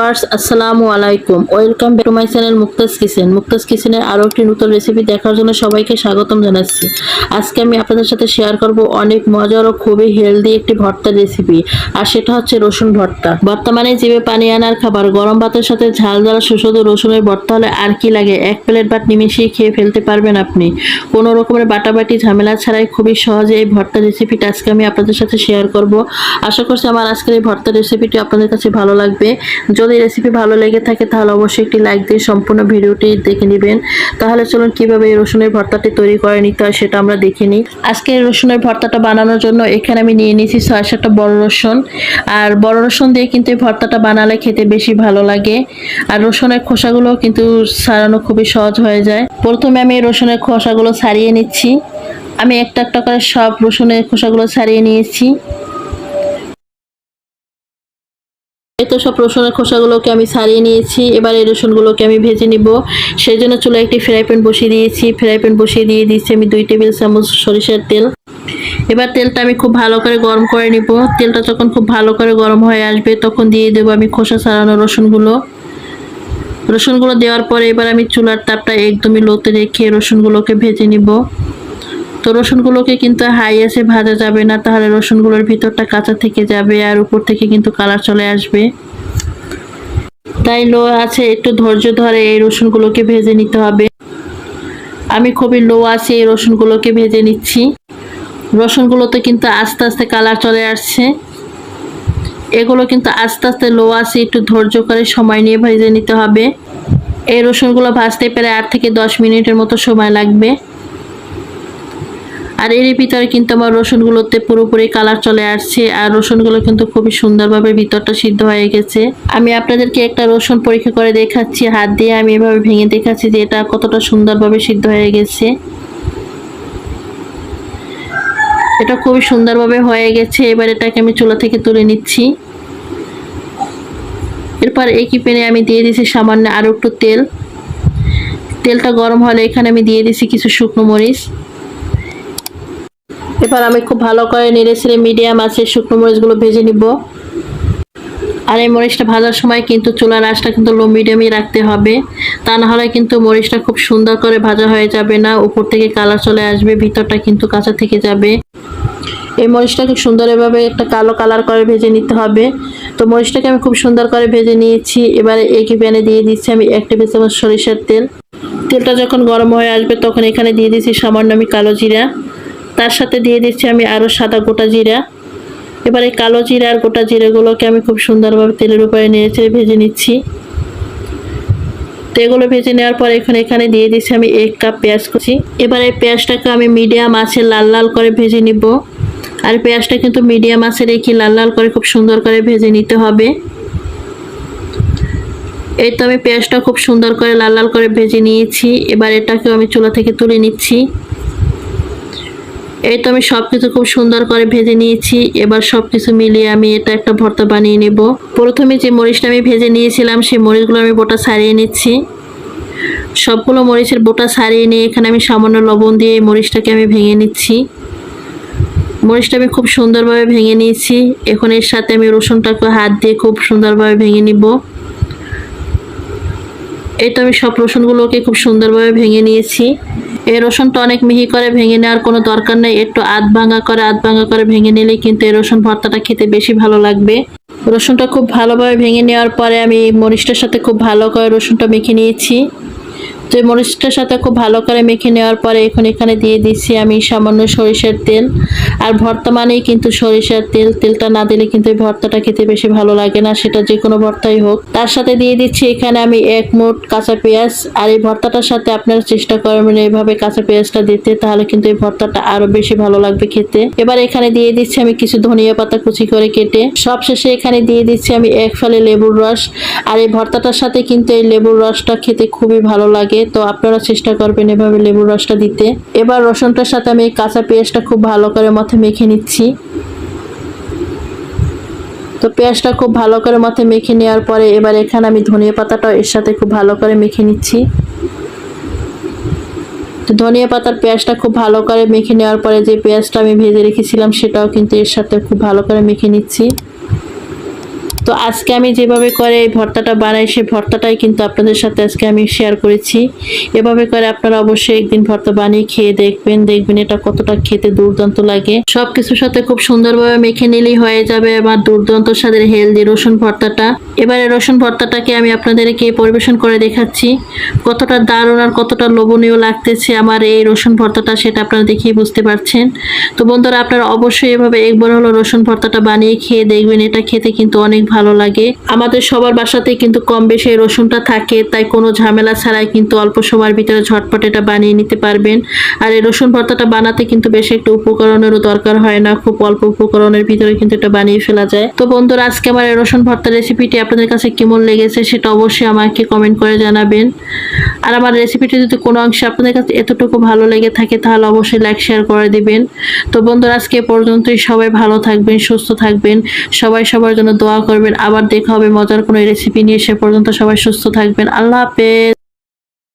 Viewers, আসসালামু আলাইকুম। Welcome back to my channel Mukta's kitchen. Mukta's কিচেনের আরও একটি নতুন রেসিপি দেখার জন্য সবাইকে স্বাগতম জানাচ্ছি। আজকে আমি আপনাদের সাথে শেয়ার করব অনেক মজার ও খুবই হেলদি একটি ভর্তার রেসিপি আর সেটা হচ্ছে রসুন ভর্তা। বর্তমানে জিভে পানি আনার খাবার, গরম ভাতের সাথে ঝাল ঝাল সুস্বাদু রসুনের ভর্তা হলে আর কি লাগে? এক প্লেট ভাত নিমিশেই খেয়ে ফেলতে পারবেন আপনি। কোনো রকমের বাটাবাটি, ঝামেলা ছাড়াই খুবই সহজে এই ভর্তা রেসিপিটা আজকে আমি আপনাদের সাথে শেয়ার করব। আশা করছি আমার আজকের এই ভর্তা রেসিপিটি আপনাদের কাছে ভালো লাগবে। যদি রেসিপি ভালো লেগে থাকে, তাহলে অবশ্যই একটি লাইক দিয়ে সম্পূর্ণ ভিডিওটি দেখে নেবেন। তাহলে চলুন কীভাবে এই রসুনের ভর্তাটি তৈরি করে নিতে হয় সেটা আমরা দেখে নিই। আজকে এই রসুনের ভর্তাটা বানানোর জন্য এখানে আমি নিয়ে নিয়েছি ছয় সাতটা বড় রসুন। আর বড় রসুন দিয়ে কিন্তু এই ভর্তাটা বানালে খেতে বেশি ভালো লাগে। আর রসুনের খোসাগুলো কিন্তু সারানো খুবই সহজ হয়ে যায়। প্রথমে আমি এই রসুনের খোসাগুলো ছাড়িয়ে নিচ্ছি। আমি একটা একটা করে সব রসুনের খোসাগুলো ছাড়িয়ে নিয়েছি। এই তো সব রসুনের খোসাগুলোকে আমি ছাড়িয়ে নিয়েছি। এবার এই রসুনগুলোকে আমি ভেজে নিব। সেই জন্য চুলায় একটি ফ্রাই প্যান বসিয়ে দিয়েছি। ফ্রাই প্যান বসিয়ে দিয়ে দিয়েছি আমি দুই টেবিল চামচ সরিষার তেল। এবার তেলটা আমি খুব ভালো করে গরম করে নিব। তেলটা যখন খুব ভালো করে গরম হয়ে আসবে, তখন দিয়ে দেবো আমি খোসা ছাড়ানো রসুনগুলো। রসুনগুলো দেওয়ার পরে এবার আমি চুলার তাপটা একদমই লোতে রেখে রসুনগুলোকে ভেজে নিব। তো রসুনগুলোকে কিন্তু হাই আছে ভাজা যাবে না, তাহলে রসুনগুলোর ভিতরটা কাঁচা থেকে যাবে আর উপর থেকে কিন্তু কালার চলে আসবে। তাই লো আছে, একটু ধৈর্য ধরে এই রসুনগুলোকে ভেজে নিতে হবে। আমি খুবই লো আছে, এই রসুনগুলোকে ভেজে নিচ্ছি। রসুনগুলোতে কিন্তু আস্তে আস্তে কালার চলে আসছে। এগুলো কিন্তু আস্তে আস্তে লো আছে, একটু ধৈর্য করে সময় নিয়ে ভেজে নিতে হবে। এই রসুনগুলো ভাজতে পেরে আট থেকে দশ মিনিটের মতো সময় লাগবে। আর এর ভিতরে কিন্তু আমার রসুনগুলোতে পুরোপুরি কালার চলে আসছে, আর রসুনগুলো কিন্তু খুবই সুন্দরভাবে ভিতরটা সিদ্ধ হয়ে গেছে। আমি আপনাদেরকে একটা রসুন পরীক্ষা করে দেখাচ্ছি, হাত দিয়ে আমি এভাবে ভেঙে দেখাচ্ছি যে এটা কতটা সুন্দরভাবে সিদ্ধ হয়ে গেছে। এটা খুবই সুন্দরভাবে হয়ে গেছে, এবার এটাকে আমি চুলা থেকে তুলে নিচ্ছি। এরপর একই প্যানে আমি দিয়ে দিছি সামান্য আরও একটু তেল। তেলটা গরম হলে এখানে আমি দিয়ে দিছি কিছু শুকনো মরিচ। এবার আমি খুব ভালো করে নেড়ে ছেড়ে মিডিয়াম আছে শুকনো মরিচগুলো ভেজে নিব। আর এই মরিচটা ভাজার সময় কিন্তু চুলার আঁচটা কিন্তু লো মিডিয়ামই রাখতে হবে। তা না হলে কিন্তু মরিচটা খুব সুন্দর করে ভাজা হয়ে যাবে না, উপর থেকে কালার চলে আসবে, ভিতরটা কিন্তু কাঁচা থেকে যাবে। এই মরিচটাকে সুন্দর এভাবে একটা কালো কালার করে ভেজে নিতে হবে। তো মরিচটাকে আমি খুব সুন্দর করে ভেজে নিয়েছি। এবারে একই প্যানে দিয়ে দিচ্ছি আমি এক টেবিল চামচ সরিষার তেল। তেলটা যখন গরম হয়ে আসবে তখন এখানে দিয়ে দিচ্ছি সামান্য আমি কালো জিরা। তার সাথে দিয়ে দিচ্ছি আমি আরও সাদা গোটা জিরা। এবার এই কালো জিরা আর গোটা জিরাগুলোকে আমি খুব সুন্দরভাবে তেলের উপরে নেড়ে ভেজে নিচ্ছি। তো এগুলো ভেজে নেওয়ার পর এখানে এখানে দিয়ে দিচ্ছি আমি এক কাপ পেঁয়াজ কুচি। এবার এই পেঁয়াজটাকে আমি মিডিয়াম আছে লাল লাল করে ভেজে নিব। আর পেঁয়াজটা কিন্তু মিডিয়াম আছে রেখে লাল লাল করে খুব সুন্দর করে ভেজে নিতে হবে। এই তো আমি পেঁয়াজটা খুব সুন্দর করে লাল লাল করে ভেজে নিয়েছি। এবার এটাকেও আমি চুলা থেকে তুলে নিচ্ছি। এই তো আমি সব কিছু খুব সুন্দর করে ভেজে নিয়েছি। এবার সব কিছু মিলিয়ে আমি এটা একটা ভর্তা বানিয়ে নেব। প্রথমে যে মরিচটা আমি ভেজে নিয়েছিলাম, সেই মরিচগুলো আমি বোটা ছাড়িয়ে নিচ্ছি। সবগুলো মরিচের বোটা ছাড়িয়ে নিয়ে এখানে আমি সামান্য লবণ দিয়ে এই মরিচটাকে আমি ভেঙে নিচ্ছি। মরিচটা আমি খুব সুন্দরভাবে ভেঙে নিয়েছি। এখন এর সাথে আমি রসুনটাকে হাত দিয়ে খুব সুন্দরভাবে ভেঙে নিব। তো আমি সব রসুনগুলোকে খুব সুন্দরভাবে ভেঙে নিয়েছি। এই রসুনটা অনেক মিহি করে ভেঙে নেওয়ার কোনো দরকার নেই। একটু আধ ভাঙা করে, আধ ভাঙা করে ভেঙে নিলে কিন্তু এই রসুন ভর্তাটা খেতে বেশি ভালো লাগবে। রসুনটা খুব ভালোভাবে ভেঙে নেওয়ার পরে আমি মরিচটার সাথে খুব ভালো করে রসুনটা মেখে নিয়েছি। তো এই মরিচটার সাথে খুব ভালো করে মেখে নেওয়ার পরে এখন এখানে দিয়ে দিচ্ছি আমি সামান্য সরিষার তেল। আর ভর্তা মানেই কিন্তু সরিষার তেল, তেলটা না দিলে কিন্তু এই ভর্তাটা খেতে বেশি ভালো লাগে না, সেটা যে কোনো ভর্তাই হোক। তার সাথে দিয়ে দিচ্ছি এখানে আমি এক মুঠ কাঁচা পেঁয়াজ। আর এই ভর্তাটার সাথে আপনারা চেষ্টা করবেন এইভাবে কাঁচা পেঁয়াজটা দিতে, তাহলে কিন্তু এই ভর্তাটা আরও বেশি ভালো লাগবে খেতে। এবার এখানে দিয়ে দিচ্ছি আমি কিছু ধনিয়া পাতা কুচি করে কেটে। সব শেষে এখানে দিয়ে দিচ্ছি আমি এক ফালে লেবুর রস। আর এই ভর্তাটার সাথে কিন্তু এই লেবুর রসটা খেতে খুবই ভালো লাগে। তো আপনারা চেষ্টা করবেন এভাবে লেবুর রসটা দিতে। এবার রসুনটার সাথে আমি কাঁচা পেঁয়াজটা খুব ভালো করে মাথায় মেখে নিচ্ছি। তো পেঁয়াজটা খুব ভালো করে মাথায় মেখে নেওয়ার পরে এবার এখানে আমি ধনিয়া পাতাটা এর সাথে খুব ভালো করে মেখে নিচ্ছি। তো ধনিয়া পাতার পেঁয়াজটা খুব ভালো করে মেখে নেওয়ার পরে যে পেঁয়াজটা আমি ভেজে রেখেছিলাম সেটাও কিন্তু এর সাথে খুব ভালো করে মেখে নিচ্ছি। তো আজকে আমি যেভাবে করে এই ভর্তাটা বানাই, সেই ভর্তাটাই কিন্তু আপনাদের সাথে আজকে আমি শেয়ার করেছি। এভাবে করে আপনারা অবশ্যই একদিন ভর্তা বানিয়ে খেয়ে দেখবেন দেখবেন এটা কতটা খেতে দুর্দান্ত লাগে। সবকিছুর সাথে খুব সুন্দরভাবে মেখে নিলেই হয়ে যাবে আমার দুর্দান্ত স্বাদের হেলদি রসুন ভর্তাটা। এবারে রসুন ভর্তাটাকে আমি আপনাদেরকে পরিবেশন করে দেখাচ্ছি। কতটা দারুণ আর কতটা লোভনীয় লাগতেছে আমার এই রসুন ভর্তাটা, সেটা আপনারা দেখেই বুঝতে পারছেন। তো বন্ধুরা, আপনারা অবশ্যই এভাবে একবার হলো রসুন ভর্তাটা বানিয়ে খেয়ে দেখবেন, এটা খেতে কিন্তু অনেক ভালো লাগে। আমাদের সবার বাসাতে কিন্তু কম বেশি রসুনটা থাকে, তাই কোনো ঝামেলা ছাড়াই কিন্তু অল্প সময়ের ভিতরে ঝটপট এটা বানিয়ে নিতে পারবেন। আর এই রসুন ভর্তাটা বানাতে কিন্তু বেশি একটু উপকরণেরও দরকার হয় না, খুব অল্প উপকরণের ভিতরে কিন্তু এটা বানিয়ে ফেলা যায়। তো বন্ধুরা, আজকে আমার এই রসুন ভর্তা রেসিপিটি আপনাদের কাছে কেমন লেগেছে সেটা অবশ্যই আমাকে কমেন্ট করে জানাবেন। আর আমার রেসিপিটি যদি কোনো অংশে আপনাদের কাছে এতটুকু ভালো লেগে থাকে, তাহলে অবশ্যই লাইক, শেয়ার করে দিবেন। তো বন্ধুরা, আজকে পর্যন্তই সবাই ভালো থাকবেন, সুস্থ থাকবেন। সবাই সবার জন্য দোয়া করবেন। আবার দেখা হবে মজার কোনো রেসিপি নিয়ে সে পর্যন্ত সবাই সুস্থ থাকবেন। আল্লাহ হাফেজ।